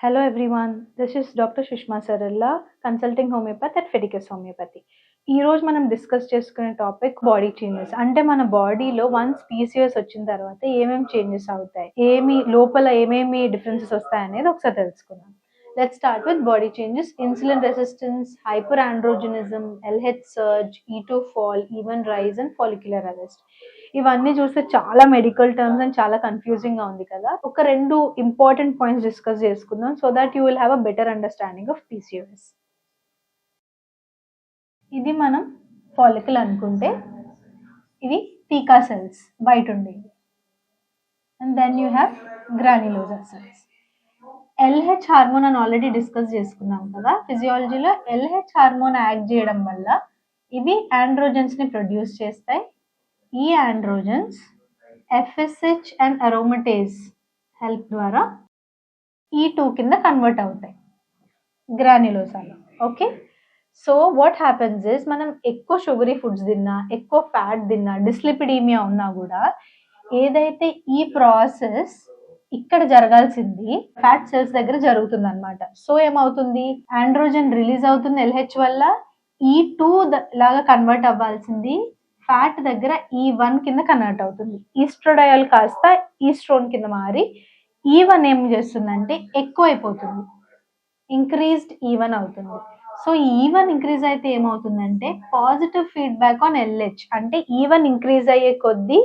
Hello everyone, this is Dr. Sushma Saralla, consulting homeopath at Fedicus Homeopathy. ఈ రోజు మనం discuss చేసుకునే టాపిక్ బాడీ చేంజెస్ అంటే మన బాడీలో వన్స్ పీసీఎస్ వచ్చిన తర్వాత ఏమేమి చేంజెస్ అవుతాయి? ఏమి లోపల ఏమేమి డిఫరెన్సెస్ వస్తాయి అనేది ఒకసారి తెలుసుకుందాం. Let start with body changes insulin resistance hyper androgenism LH surge E two fall even rise and follicular arrest ఇవన్నీ చూస్తే చాలా మెడికల్ టర్మ్స్ అండ్ చాలా కన్ఫ్యూజింగ్గా ఉంది కదా. ఒక రెండు ఇంపార్టెంట్ పాయింట్స్ డిస్కస్ చేసుకుందాం so that you will have a better understanding of PCOS ఇది మనం ఫాలికల్ అనుకుంటే ఇవి టీకా సెల్స్ బయట ఉండేవి. And then you have granulosa cells LH hormone అని ఆల్రెడీ డిస్కస్ చేసుకున్నాం కదా. ఫిజియాలజీలో ఎల్హెచ్ హార్మోన్ యాక్ట్ చేయడం వల్ల ఇవి ఆండ్రోజన్స్ని ప్రొడ్యూస్ చేస్తాయి ఈ androgens FSH and aromatase help ద్వారా e ఈ టూ కింద కన్వర్ట్ అవుతాయి. గ్రాన్యులోసాలో. Okay so what happens is మనం ఎక్కువ షుగరీ ఫుడ్స్ తిన్నా ఎక్కువ ఫ్యాట్ తిన్నా డిస్లిపిడీమియా ఉన్నా కూడా ఏదైతే ఈ ప్రాసెస్ ఇక్కడ జరగాల్సింది ఫ్యాట్ సెల్స్ దగ్గర జరుగుతుంది అనమాట సో ఏమవుతుంది? ఆండ్రోజన్ రిలీజ్ అవుతుంది ఎల్హెచ్ వల్ల e ఈ టూ లాగా కన్వర్ట్ అవ్వాల్సింది ఫ్యాట్ దగ్గర e ఈ వన్ కింద కన్వర్ట్ అవుతుంది. E ఈస్ట్రోడయాల్ కాస్త e ఈస్ట్రోన్ కింద మారి ఈ వన్ ఏం చేస్తుందంటే ఎక్కువ అయిపోతుంది ఇంక్రీజ్డ్ ఈవన్ అవుతుంది. సో ఈవన్ ఇంక్రీజ్ అయితే ఏమవుతుందంటే పాజిటివ్ ఫీడ్బ్యాక్ ఆన్ ఎల్హెచ్ అంటే ఈవన్ ఇంక్రీజ్ అయ్యే కొద్దీ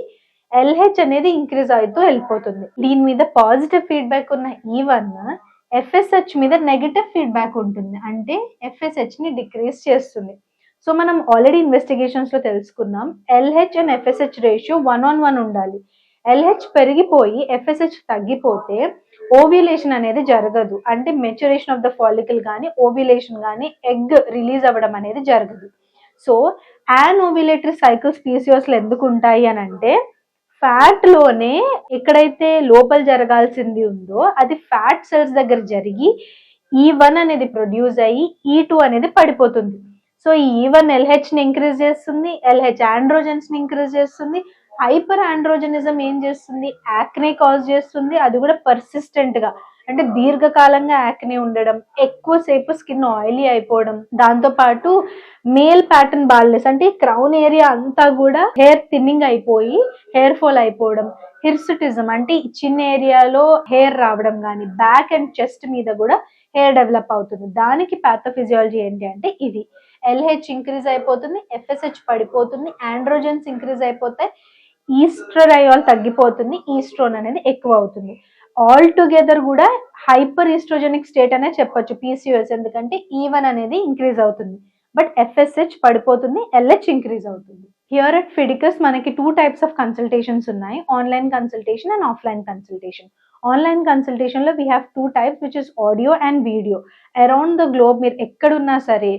ఎల్హెచ్ అనేది ఇంక్రీజ్ అవుతూ వెళ్ళిపోతుంది. దీని మీద పాజిటివ్ ఫీడ్బ్యాక్ ఉన్న ఈవెన్ ఎఫ్ఎస్హెచ్ మీద నెగటివ్ ఫీడ్బ్యాక్ ఉంటుంది. అంటే ఎఫ్ఎస్హెచ్ని డిక్రీజ్ చేస్తుంది. సో మనం ఆల్రెడీ ఇన్వెస్టిగేషన్స్లో తెలుసుకుందాం. LH and FSH ratio one on one ఉండాలి. ఎల్హెచ్ పెరిగిపోయి ఎఫ్ఎస్హెచ్ తగ్గిపోతే ఓవ్యులేషన్ అనేది జరగదు. అంటే మెచ్యురేషన్ ఆఫ్ ద ఫాలికల్ కానీ ఓవ్యులేషన్ కానీ ఎగ్ రిలీజ్ అవ్వడం అనేది జరగదు. సో యాన్ ఓవ్యులేటరీ సైకిల్స్ పీసీఓస్లో ఎందుకు ఉంటాయి అని అంటే ఫ్యాట్లోనే ఎక్కడైతే లోపల జరగాల్సింది ఉందో అది ఫ్యాట్ సెల్స్ దగ్గర జరిగి e ఈ వన్ అనేది ప్రొడ్యూస్ అయ్యి e ఈ టూ అనేది పడిపోతుంది. సో ఈ ఎల్హెచ్ని ఇంక్రీజ్ చేస్తుంది ఎల్హెచ్ ఆండ్రోజన్స్ని ఇంక్రీజ్ చేస్తుంది హైపర్ ఆండ్రోజనిజం ఏం చేస్తుంది? యాక్నే కాజ్ చేస్తుంది అది కూడా పర్సిస్టెంట్గా. అంటే దీర్ఘకాలంగా యాక్నే ఉండడం ఎక్కువసేపు స్కిన్ ఆయిలీ అయిపోవడం. దాంతో పాటు మేల్ ప్యాటర్న్ బాల్నెస్ అంటే క్రౌన్ ఏరియా అంతా కూడా హెయిర్ థిన్నింగ్ అయిపోయి హెయిర్ ఫాల్ అయిపోవడం. హిర్సిటిజం అంటే చిన్న ఏరియాలో హెయిర్ రావడం కానీ బ్యాక్ అండ్ చెస్ట్ మీద కూడా హెయిర్ డెవలప్ అవుతుంది. దానికి ప్యాథోఫిజియాలజీ ఏంటి అంటే ఇది. ఎల్హెచ్ ఇంక్రీజ్ అయిపోతుంది ఎఫ్ఎస్హెచ్ పడిపోతుంది ఆండ్రోజన్స్ ఇంక్రీజ్ అయిపోతాయి ఈస్ట్రడయాల్ తగ్గిపోతుంది ఈస్ట్రోన్ అనేది ఎక్కువ అవుతుంది ఆల్ టుగెదర్ కూడా హైపర్ ఈస్ట్రోజెనిక్ స్టేట్ అనే చెప్పొచ్చు పీసీఎస్ ఎందుకంటే e ఈవెన్ అనేది ఇంక్రీజ్ అవుతుంది. బట్ ఎఫ్ఎస్హెచ్ పడిపోతుంది ఎల్హెచ్ ఇంక్రీజ్ అవుతుంది. హియర్ అట్ ఫిడికస్ మనకి టూ టైప్స్ ఆఫ్ కన్సల్టేషన్స్ ఉన్నాయి online consultation and offline consultation online కన్సల్టేషన్లో we have two types which is audio and video around the globe మీరు ఎక్కడున్నా సరే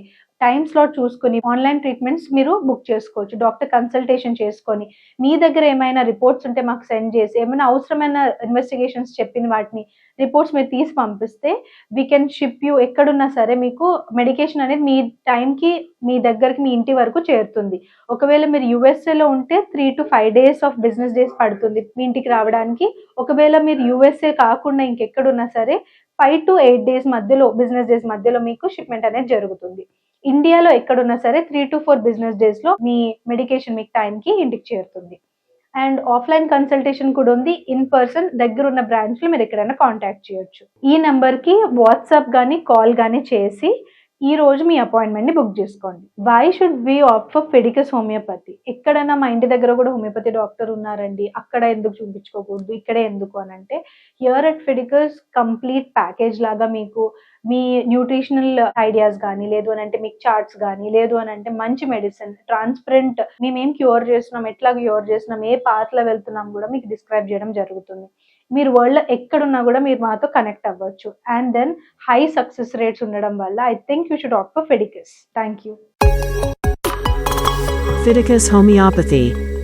time slot చూసుకొని online treatments మీరు book చేసుకోవచ్చు. Doctor consultation చేసుకొని. మీ దగ్గర ఏమైనా రిపోర్ట్స్ ఉంటే మాకు సెండ్ చేసి ఏమైనా అవసరమైన ఇన్వెస్టిగేషన్స్ చెప్పిన వాటిని రిపోర్ట్స్ మీరు తీసి పంపిస్తే వీ కెన్ షిప్ యూ ఎక్కడున్నా సరే మీకు మెడికేషన్ అనేది మీ టైంకి మీ దగ్గరికి మీ ఇంటి వరకు చేరుతుంది. ఒకవేళ మీరు యుఎస్ఏలో ఉంటే three to five days of business days పడుతుంది మీ ఇంటికి రావడానికి. ఒకవేళ మీరు యుఎస్ఏ కాకుండా ఇంకెక్కడున్నా సరే ఫైవ్ టు ఎయిట్ డేస్ మధ్యలో బిజినెస్ డేస్ మధ్యలో మీకు షిప్మెంట్ అనేది జరుగుతుంది. ఇండియాలో ఎక్కడున్నా సరే త్రీ టు ఫోర్ బిజినెస్ డేస్లో మీ మెడికేషన్ మీకు టైంకి ఇంటికి చేరుతుంది. అండ్ ఆఫ్లైన్ కన్సల్టేషన్ కూడా ఉంది. ఇన్ పర్సన్ దగ్గర ఉన్న బ్రాంచ్లో మీరు ఎక్కడైనా కాంటాక్ట్ చేయొచ్చు. ఈ నెంబర్కి వాట్సాప్ కానీ కాల్ కానీ చేసి ఈ రోజు మీ అపాయింట్మెంట్ని బుక్ చేసుకోండి. Why should be opt for Fiticus homeopathy ఎక్కడైనా మా ఇంటి దగ్గర కూడా హోమియోపతి డాక్టర్ ఉన్నారండి. అక్కడ ఎందుకు చూపించుకోకూడదు? ఇక్కడే ఎందుకు అని అంటే here at Fiticus complete package లాగా మీకు మీ న్యూట్రిషనల్ ఐడియాస్ కానీ లేదు అని అంటే మీకు చార్ట్స్ కానీ లేదు అని అంటే మంచి మెడిసిన్ ట్రాన్స్పరెంట్ మేమేం క్యూర్ చేస్తున్నాం ఎట్లా క్యూర్ చేస్తున్నాం ఏ పాత్లో వెళ్తున్నాం కూడా మీకు డిస్క్రైబ్ చేయడం జరుగుతుంది. మీరు వరల్డ్ ఎక్కడున్నా కూడా మీరు మాతో కనెక్ట్ అవ్వచ్చు. And then high success rates ఉండడం వల్ల I think you should opt for Fiticus thank you Fiticus Homeopathy.